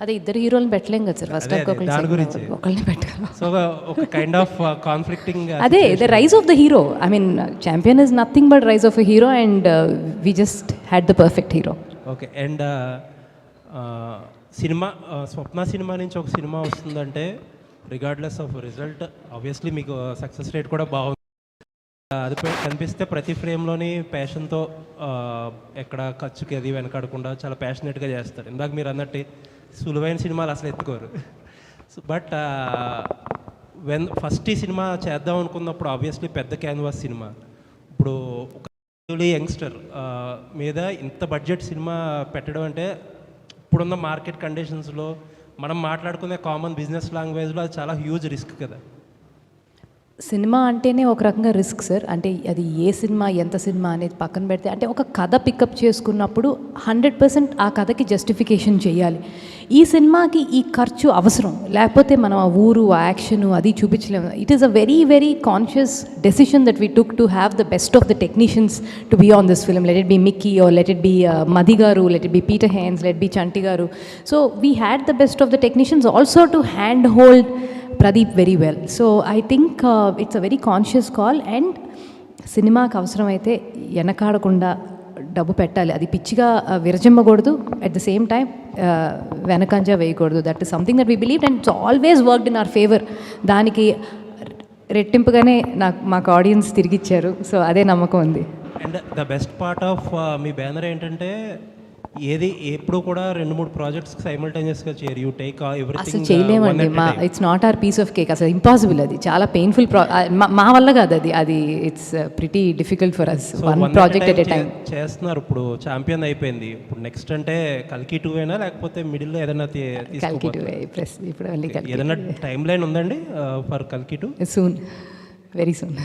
అదే ఇద్దరు హీరోలను పెట్టలేం కదా సార్. ఫస్ట్ దాని గురించి. ఒకళ్ళని పెట్టగలం. సో ఒక కైండ్ ఆఫ్ కాన్ఫ్లిక్టింగ్ అదే the rise of the hero I mean champion is nothing but rise of a hero and we just had the perfect hero okay and cinema uh, Swapna cinema నుంచి ఒక cinema వస్తుందంటే regardless of result obviously మీకు success rate కూడా బాగుంది. Uh, అది కనిపిస్తే ప్రతి ఫ్రేమ్లోని ప్యాషన్తో ఎక్కడ ఖర్చుకి అది వెనకాడకుండా చాలా ప్యాషనెట్గా చేస్తారు. ఇందాక మీరు అన్నట్టు సులువైన సినిమాలు అసలు ఎత్తుకోరు. బట్ వెన్ ఫస్ట్ ఈ సినిమా చేద్దాం అనుకున్నప్పుడు ఆబ్వియస్లీ పెద్ద క్యాన్వాస్ సినిమా. ఇప్పుడు ఒక యంగ్స్టర్ మీద ఇంత బడ్జెట్ సినిమా పెట్టడం అంటే ఇప్పుడున్న మార్కెట్ కండిషన్స్లో మనం మాట్లాడుకునే కామన్ బిజినెస్ లాంగ్వేజ్లో అది చాలా హ్యూజ్ రిస్క్ కదా. సినిమా అంటేనే ఒక రకంగా రిస్క్ సార్. అంటే అది ఏ సినిమా ఎంత సినిమా అనేది పక్కన పెడితే అంటే ఒక కథ పికప్ చేసుకున్నప్పుడు హండ్రెడ్ పర్సెంట్ ఆ కథకి జస్టిఫికేషన్ చేయాలి. ఈ సినిమాకి ఈ ఖర్చు అవసరం. లేకపోతే మనం ఆ ఊరు ఆ యాక్షన్ అది చూపించలేము. It is a very very conscious decision that we took to have the best of the technicians to be on this film let it be Mickey or let it be Madhi garu let it be Peter hands let be Chanti garu so we had the best of the technicians also to hand hold Pradeep very well so I think it's a very conscious call and సినిమాకి అవసరమైతే వెనకాడకుండా డబ్బు పెట్టాలి. అది పిచ్చిగా విరజిమ్మకూడదు. At the same time వెనకంజ వేయకూడదు. That is something that we believe and it's always worked in our favour దానికి రెట్టింపుగానే నాకు మాకు ఆడియన్స్ తిరిగిచ్చారు. సో అదే నమ్మకం ఉంది. And the best part of me banner ఏంటంటే ఏది ఎప్పుడు కూడా రెండు మూడు ప్రాజెక్ట్స్ సైమల్టేనియస్గా చేయరు. యూ టేక్ అసలు ఎవ్రీథింగ్ చేయలేమండి. మా it's not are piece of cake అసలు ఇంపాసిబుల్ అది. చాలా పెయిన్ఫుల్ ప్రా మా- వల్ల కాదు అది. అది it's pretty difficult for us one project at a time చేస్తున్నారు. ఇప్పుడు ఛాంపియన్ అయిపోయింది. ఇప్పుడు నెక్స్ట్ అంటే కల్కి టూ అయినా లేకపోతే మిడిల్లో ఏదైనా కల్కి టు ఇప్పుడు ఏదైనా టైం లైన్ ఉందండి ఫర్ కల్కి టూ సూన్ వెరీ సూన్